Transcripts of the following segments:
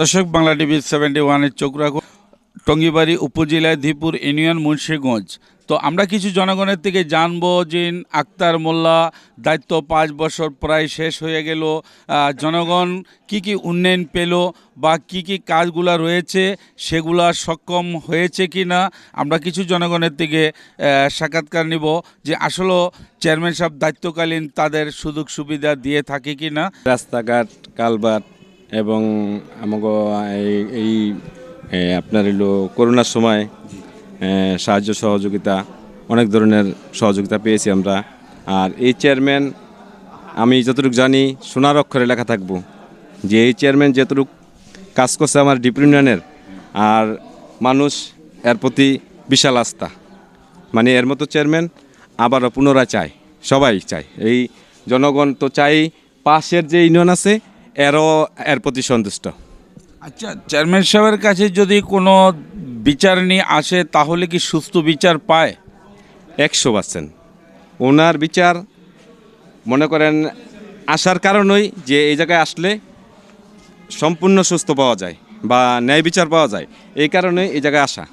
দর্শক, Bangla TV seventy ওয়ানের চোখ টঙ্গিবাড়ি উপজেলায় ধীপুর ইউনিয়ন মুন্সীগঞ্জ। তো আমরা কিছু জনগণের থেকে জানব যে আক্তার মোল্লা দায়িত্ব পাঁচ বছর প্রায় শেষ হয়ে গেল। জনগণ কি কি উন্নয়ন পেল বা কি কি কাজগুলো রয়েছে, সেগুলা সক্ষম হয়েছে কি না আমরা কিছু জনগণের থেকে সাক্ষাৎকার নিব যে আসলে চেয়ারম্যান সাহেব দায়িত্বকালীন তাদের সুযোগ সুবিধা দিয়ে থাকে কি না রাস্তাঘাট কালভার্ট এবং আমাকে এই আপনার এলো করোনার সময় সাহায্য সহযোগিতা, অনেক ধরনের সহযোগিতা পেয়েছি আমরা। আর এই চেয়ারম্যান, আমি যতটুকু জানি, সোনার অক্ষরে লেখা থাকব। যে এই চেয়ারম্যান যতটুকু কাজ করছে আমার ডিপ ইউনিয়নের, আর মানুষ এর প্রতি বিশাল আস্থা। মানে এর মতো চেয়ারম্যান আবারও পুনরায় চায়, সবাই চায়। এই জনগণ তো চাই, পাশের যে ইউনিয়ন আছে এরও এর প্রতি সন্তুষ্ট। আচ্ছা চেয়ারম্যান সাহেবের কাছে যদি কোনো বিচার নিয়ে আসে তাহলে কি সুস্থ বিচার পায়? একশো পার্সেন্ট। ওনার বিচার মনে করেন আসার কারণই যে এই জায়গায় আসলে সম্পূর্ণ সুস্থ পাওয়া যায় বা ন্যায় বিচার পাওয়া যায় এই কারণে এই জায়গায় আসা।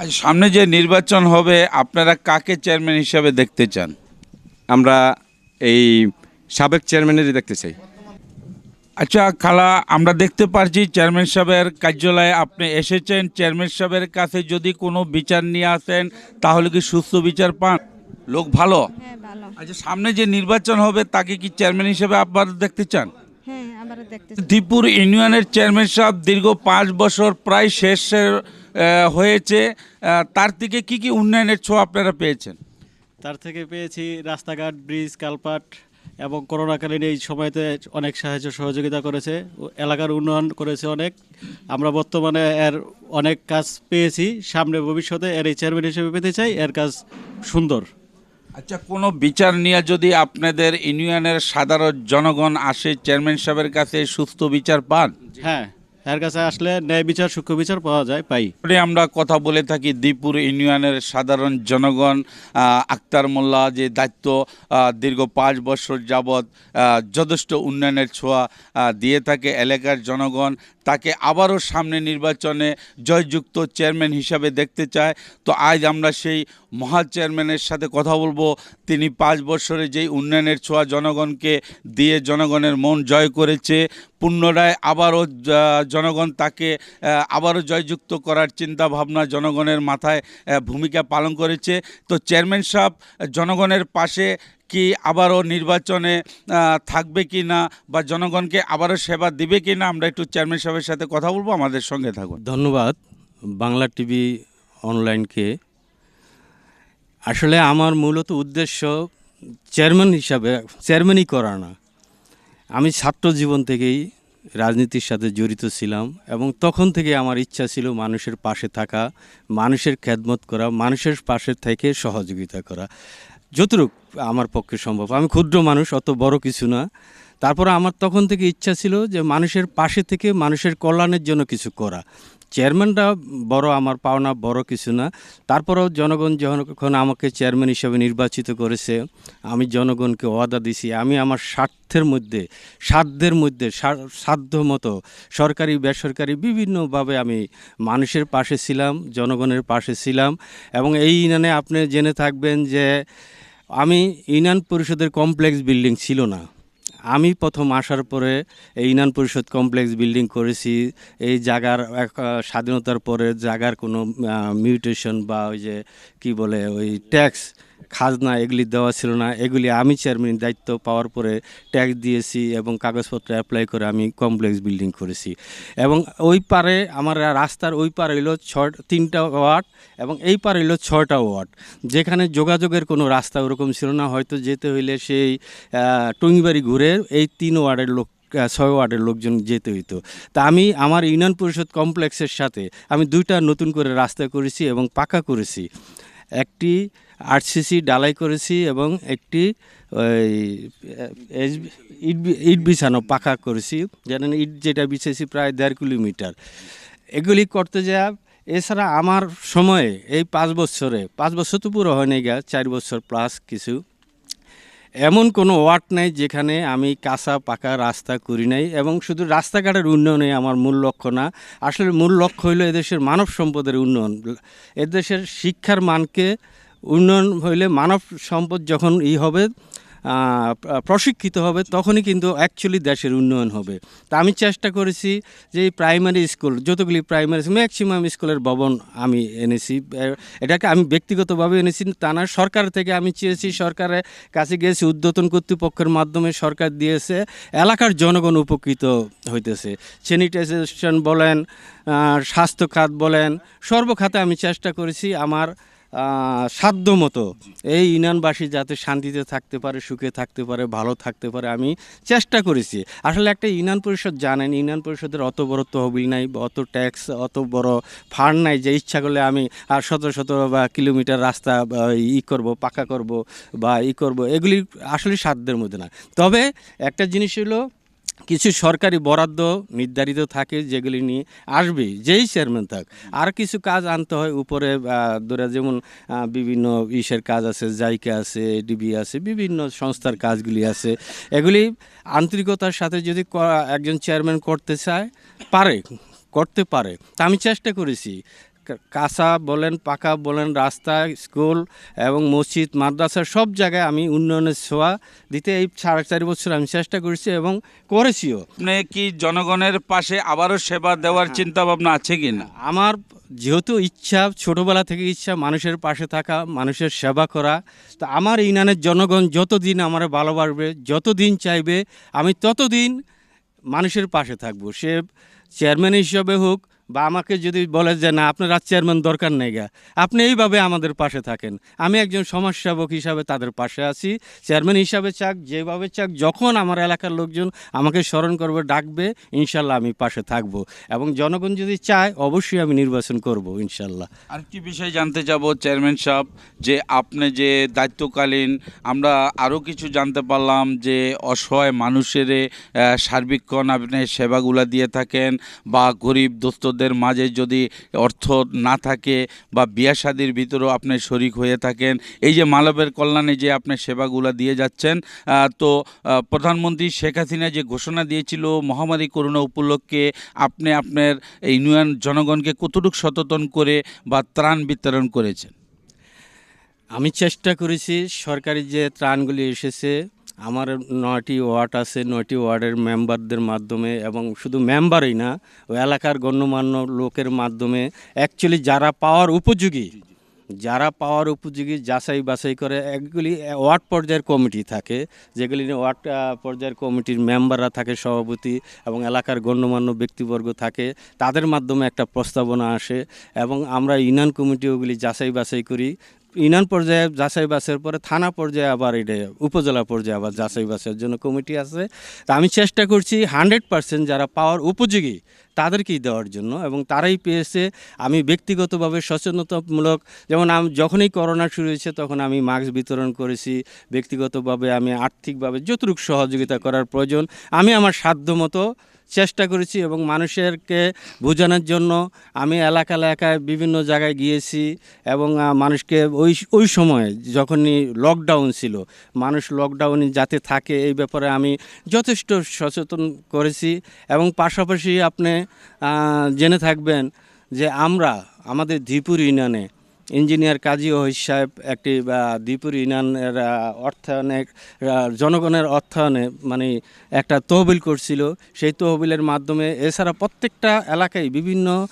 আজ সামনে যে নির্বাচন হবে আপনারা কাকে চেয়ারম্যান হিসাবে দেখতে চান? আমরা এই সাবেক চেয়ারম্যানেরই দেখতে চাই। আচ্ছা খালা আমরা দেখতে পারছি চেয়ারম্যান সাহেবের কার্যালয়ে আপনি এসেছেন। চেয়ারম্যান সাহেবের কাছে যদি কোনো বিচার নিয়ে আসেন তাহলে কি সুস্থ বিচার পান? লোক ভালো? হ্যাঁ আচ্ছা সামনে যে নির্বাচন হবে তাকে কি চেয়ারম্যান হিসেবে আবার দেখতে চান? হ্যাঁ আবার দেখতে দ্বীপুর ইউনিয়নের চেয়ারম্যান সাহেব দীর্ঘ পাঁচ বছর প্রায় শেষের হয়েছে। তার থেকে কি কি উন্নয়নের ছোঁয়া আপনারা পেয়েছেন? তার থেকে পেয়েছি রাস্তাঘাট ব্রিজ কালপাট এবং করোনাকালীন এই সময়তে অনেক সাহায্য সহযোগিতা করেছে। এলাকার উন্নয়ন করেছে অনেক। আমরা বর্তমানে এর অনেক কাজ পেয়েছি। সামনে ভবিষ্যতে এর এই চেয়ারম্যান হিসেবে পেতে চাই। এর কাজ সুন্দর। আচ্ছা কোনো বিচার নিয়ে যদি আপনাদের ইউনিয়নের সাধারণ জনগণ আসে চেয়ারম্যান সাহেবের কাছে সুস্থ বিচার পান? হ্যাঁ। এর কাছে আসলে ন্যায় বিচার, সূক্ষ্ম বিচার পাওয়া যায়, পাই। আমরা কথা বলে থাকি দ্বীপুর ইউনিয়নের সাধারণ জনগণ আক্তার মোল্লা যে দায়িত্ব দীর্ঘ পাঁচ বছর যাবৎ যথেষ্ট উন্নয়নের ছোঁয়া দিয়ে থাকে এলাকার জনগণ, তাকে আবারও সামনে নির্বাচনে জয়যুক্ত চেয়ারম্যান হিসাবে দেখতে চায়। তো আজ আমরা সেই মহা চেয়ারম্যানের সাথে কথা বলব। তিনি পাঁচ বছরে যেই উন্নয়নের ছোঁয়া জনগণকে দিয়ে জনগণের মন জয় করেছে, পুনরায় আবারও জনগণ তাকে আবারও জয়যুক্ত করার চিন্তা ভাবনা জনগণের মাথায় ভূমিকা পালন করেছে। তো চেয়ারম্যান সাহেব, জনগণের পাশে কি আবারও নির্বাচনে থাকবে কি না বা জনগণকে আবারও সেবা দিবে কি না, আমরা একটু চেয়ারম্যান সাহেবের সাথে কথা বলব, আমাদের সঙ্গে থাকুন। ধন্যবাদ বাংলা টিভি অনলাইনকে। আসলে আমার মূলত উদ্দেশ্য চেয়ারম্যান হিসাবে, চেয়ারম্যানই করা না। আমি ছাত্র জীবন থেকেই রাজনীতির সাথে জড়িত ছিলাম এবং তখন থেকে আমার ইচ্ছা ছিল মানুষের পাশে থাকা, মানুষের খ্যাদমত করা, মানুষের পাশে থেকে সহযোগিতা করা। যতটুক আমার পক্ষে সম্ভব। আমি ক্ষুদ্র মানুষ, অত বড় কিছু না। তারপরে আমার তখন থেকে ইচ্ছা ছিল যে মানুষের পাশে থেকে মানুষের কল্যাণের জন্য কিছু করা। চেয়ারম্যানটা বড়, আমার পাওনা বড় কিছু না। তারপরেও জনগণ যখন আমাকে চেয়ারম্যান হিসেবে নির্বাচিত করেছে, আমি জনগণকে ওয়াদা দিছি। আমি আমার স্বার্থের মধ্যে, সাধ্যের মধ্যে সাধ্য মতো সরকারি, বেসরকারি বিভিন্নভাবে আমি মানুষের পাশে ছিলাম, জনগণের পাশে ছিলাম এবং এই ইনানে আপনি জেনে থাকবেন যে আমি ইউনিয়ন পরিষদের কমপ্লেক্স বিল্ডিং ছিল না। আমি প্রথম আসার পরে এই ইউনিয়ন পরিষদ কমপ্লেক্স বিল্ডিং করেছি। এই জায়গার স্বাধীনতার পরে জায়গার কোনো মিউটেশন বা ওই যে কি বলে ওই ট্যাক্স খাজনা এগুলি দেওয়া ছিল না। এগুলি আমি চেয়ারম্যান দায়িত্ব পাওয়ার পরে ট্যাক্স দিয়েছি এবং কাগজপত্র অ্যাপ্লাই করে আমি কমপ্লেক্স বিল্ডিং করেছি। এবং ওই পারে আমার রাস্তার ওই পারে হইল ছ তিনটা ওয়ার্ড এবং এই পারে হইল ছটা ওয়ার্ড। যেখানে যোগাযোগের কোনো রাস্তা ওরকম ছিল না। হয়তো যেতে হইলে সেই টুঙ্গিবাড়ি ঘুরে এই তিন ওয়ার্ডের লোক ছয় ওয়ার্ডের লোকজন যেতে হইতো। তা আমি আমার ইউনিয়ন পরিষদ কমপ্লেক্সের সাথে আমি দুইটা নতুন করে রাস্তা করেছি এবং পাকা করেছি। একটি আরসিসি ডালাই করেছি এবং একটি ইট বিছানো পাখা করেছি জানেন ইট যেটা বিছেছি প্রায় দেড় কিলোমিটার। এগুলি করতে যা, এছাড়া আমার সময়ে এই পাঁচ বছরে, পাঁচ বছর তো পুরো হয়নি গা, চার বছর প্লাস কিছু। এমন কোনো ওয়ার্ড নাই যেখানে আমি কাঁচা, পাকা রাস্তা করি নাই এবং শুধু রাস্তাঘাটের উন্নয়নে আমার মূল লক্ষ্য না, আসলে মূল লক্ষ্য হইল এদেশের মানব সম্পদের উন্নয়ন। এদেশের শিক্ষার মানকে উন্নয়ন হইলে মানব সম্পদ যখন ই হবে প্রশিক্ষিত হবে, তখনই কিন্তু অ্যাকচুয়ালি দেশের উন্নয়ন হবে। তা আমি চেষ্টা করেছি যে প্রাইমারি স্কুল যতগুলি প্রাইমারি ম্যাক্সিমাম স্কুলের ভবন আমি এনেছি। এটাকে আমি ব্যক্তিগতভাবে এনেছি। তা না, সরকার থেকে আমি চেয়েছি, সরকারের কাছে গিয়েছি, উদ্যতন কর্তৃপক্ষের মাধ্যমে সরকার দিয়েছে, এলাকার জনগণ উপকৃত হইতেছে। স্যানিটাইজেশন বলেন স্বাস্থ্য খাত বলেন, সর্বখাতে আমি চেষ্টা করেছি আমার সাধ্য মতো এই ইউনিয়নবাসী যাতে শান্তিতে থাকতে পারে, সুখে থাকতে পারে, ভালো থাকতে পারে, আমি চেষ্টা করেছি। আসলে একটা ইউনিয়ন পরিষদ জানেন, ইউনিয়ন পরিষদের অত বড় তহবিল নাই, অত ট্যাক্স, অত বড় ফান্ড নাই, যে ইচ্ছা করলে আমি আর শত শত বা কিলোমিটার রাস্তা ই করব, পাকা করব বা ই করব, এগুলি আসলে সাধ্যের মধ্যে না তবে একটা জিনিস হলো কিছু সরকারি বরাদ্দ নির্ধারিত থাকে যেগুলি নিয়ে আসবে, যেই চেয়ারম্যান থাক। আর কিছু কাজ আনতে হয় উপরে ধরে যেমন বিভিন্ন ইসের কাজ আছে, জাইকা আছে ডিবি আছে, বিভিন্ন সংস্থার কাজগুলি আছে। এগুলি আন্তরিকতার সাথে যদি একজন চেয়ারম্যান করতে চায়, পারে, করতে পারে। তা আমি চেষ্টা করেছি। কাঁচা বলেন পাকা বলেন রাস্তা স্কুল এবং মসজিদ মাদ্রাসা সব জায়গায় আমি উন্নয়নের ছোঁয়া দিতে এই সাড়ে চার বছর আমি চেষ্টা করেছি এবং করেছিও। আপনি কি জনগণের পাশে আবারও সেবা দেওয়ার চিন্তা ভাবনা আছে কি না? আমার যেহেতু ইচ্ছা ছোটোবেলা থেকে ইচ্ছা মানুষের পাশে থাকা মানুষের সেবা করা তো আমার ইউনিয়নের জনগণ যতদিন আমার ভালোবাসবে যতদিন চাইবে আমি ততদিন মানুষের পাশে থাকব। সে চেয়ারম্যান হিসাবে হোক বা আমাকে যদি বলে যে, না, আপনার আর চেয়ারম্যান দরকার নেই গা। আপনি এইভাবে আমাদের পাশে থাকেন। আমি একজন সমাজসেবক হিসাবে তাদের পাশে আছি। চেয়ারম্যান হিসাবে চাক, যেভাবে চাক, যখন আমার এলাকার লোকজন আমাকে স্মরণ করবে, ডাকবে, ইনশাল্লাহ আমি পাশে থাকব। এবং জনগণ যদি চায়, অবশ্যই আমি নির্বাচন করব, ইনশাল্লাহ। আরেকটি বিষয় জানতে যাব, চেয়ারম্যান সাহেব, যে আপনি যে দায়িত্বকালীন, আমরা আরও কিছু জানতে পারলাম যে, অসহায় মানুষের সার্বিকক্ষণ আপনি সেবাগুলো দিয়ে থাকেন বা গরিব দোস্তদের মাঝে যদি অর্থ না থাকে বা বিয়া শাদির ভিতরেও আপনি শরিক হয়ে থাকেন, এই যে মানবের কল্যাণে যে আপনি সেবাগুলো দিয়ে যাচ্ছেন তো প্রধানমন্ত্রী শেখ হাসিনা যে ঘোষণা দিয়েছিল মহামারী করোনা উপলক্ষে, আপনি আপনার ইউনিয়ন জনগণকে কতটুকু সচেতন করে বা ত্রাণ বিতরণ করেছেন? আমি চেষ্টা করেছি সরকারি যে ত্রাণগুলি এসেছে আমার নয়টি ওয়ার্ড আছে, নয়টি ওয়ার্ডের মেম্বারদের মাধ্যমে এবং শুধু মেম্বারই না এলাকার গণ্যমান্য লোকের মাধ্যমে অ্যাকচুয়ালি যারা পাওয়ার উপযোগী, যারা পাওয়ার উপযোগী যাচাই বাছাই করে, এগুলি ওয়ার্ড পর্যায়ের কমিটি থাকে, যেগুলি ওয়ার্ড পর্যায়ের কমিটির মেম্বাররা থাকে, সভাপতি এবং এলাকার গণ্যমান্য ব্যক্তিবর্গ থাকে, তাদের মাধ্যমে একটা প্রস্তাবনা আসে এবং আমরা ইউনিয়ন কমিটি ওগুলি যাচাই বাছাই করি ইউনিয়ন পর্যায়ে যাচাই বাছাইয়ের পরে থানা পর্যায়ে আবার এটা উপজেলা পর্যায়ে আবার যাচাই বাছাইয়ের জন্য কমিটি আছে। তা আমি চেষ্টা করছি হান্ড্রেড পার্সেন্ট যারা পাওয়ার উপযোগী তাদেরকেই দেওয়ার জন্য এবং তারাই পেয়েছে। আমি ব্যক্তিগতভাবে সচেতনতামূলক যেমন আমি যখনই করোনা শুরু হয়েছে তখন আমি মাস্ক বিতরণ করেছি। ব্যক্তিগতভাবে আমি আর্থিকভাবে যতটুকু সহযোগিতা করার প্রয়োজন, আমি আমার সাধ্য মতো চেষ্টা করেছি এবং মানুষেরকে বোঝানোর জন্য আমি এলাকা এলাকায় বিভিন্ন জায়গায় গিয়েছি এবং মানুষকে ওই ওই সময় যখনই লকডাউন ছিল, মানুষ লকডাউনে যাতে থাকে এই ব্যাপারে আমি যথেষ্ট সচেতন করেছি এবং পাশাপাশি আপনি জেনে থাকবেন যে আমরা আমাদের ধীপুর ইউনিয়নে ইঞ্জিনিয়ার কাজী ওহিস সাহেব একটি দ্বীপুর ইউনিয়নের অর্থায়নে জনগণের অর্থায়নে মানে একটা তহবিল করছিল। সেই তহবিলের মাধ্যমে এছাড়া প্রত্যেকটা এলাকায় বিভিন্ন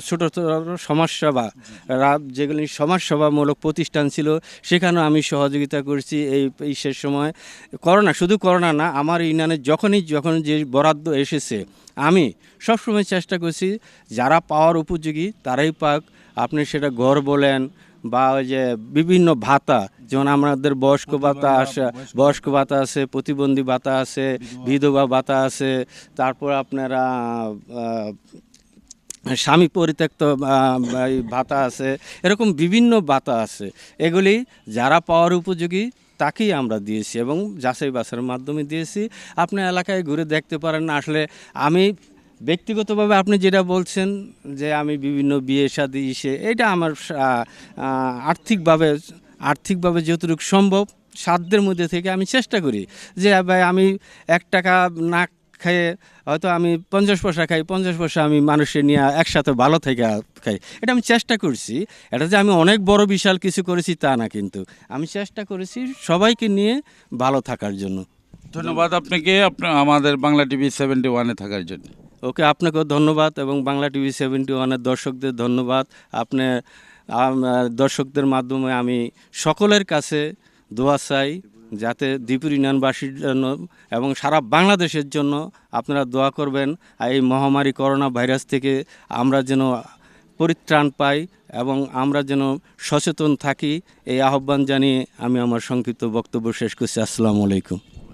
ছোট ছোট সমাজসেবা রা- যেগুলি সমাজসেবামূলক প্রতিষ্ঠান ছিল, সেখানেও আমি সহযোগিতা করছি এই এই শেষ সময়। করোনা, শুধু করোনা না, আমার ইউনিয়নে যখনই যখন যে বরাদ্দ এসেছে, আমি সবসময় চেষ্টা করছি, যারা পাওয়ার উপযোগী তারাই পাক। আপনি সেটা ঘর বলেন বা ওই যে বিভিন্ন ভাতা যেমন আমাদের বয়স্ক ভাতা আছে বয়স্ক ভাতা। আছে প্রতিবন্ধী ভাতা আছে বিধবা। ভাতা আছে তারপর আপনারা স্বামী পরিত্যক্ত ভাতা আছে এরকম বিভিন্ন ভাতা আছে। এগুলি যারা পাওয়ার উপযোগী তাকেই আমরা দিয়েছি এবং যাচাই বাছার মাধ্যমে দিয়েছি। আপনি এলাকায় ঘুরে দেখতে পারেন আসলে আমি ব্যক্তিগতভাবে আপনি যেটা বলছেন যে আমি বিভিন্ন বিয়ে শাদি ইসে, এটা আমার আর্থিকভাবে আর্থিকভাবে যতটুকু সম্ভব সাধ্যের মধ্যে থেকে আমি চেষ্টা করি যে, ভাই, আমি এক টাকা না খেয়ে হয়তো আমি পঞ্চাশ পয়সা খাই, পঞ্চাশ পয়সা আমি মানুষের নিয়ে একসাথে ভালো থেকে খাই। এটা আমি চেষ্টা করছি। এটা যে আমি অনেক বড় বিশাল কিছু করেছি তা না কিন্তু। আমি চেষ্টা করেছি সবাইকে নিয়ে ভালো থাকার জন্য। ধন্যবাদ আপনাকে, আপনার আমাদের বাংলা টিভি সেভেন্টি ওয়ানে থাকার জন্য। ওকে, আপনাকেও ধন্যবাদ এবং বাংলা টিভি সেভেন্টি ওয়ানের দর্শকদের ধন্যবাদ। আপনি দর্শকদের মাধ্যমে আমি সকলের কাছে দোয়া চাই যাতে দ্বীপুর ইউনিয়নবাসীর জন্য এবং সারা বাংলাদেশের জন্য আপনারা দোয়া করবেন এই মহামারী করোনা ভাইরাস থেকে আমরা যেন পরিত্রাণ পাই এবং আমরা যেন সচেতন থাকি, এই আহ্বান জানিয়ে আমি আমার সংক্ষিপ্ত বক্তব্য শেষ করছি। আসসালামু আলাইকুম।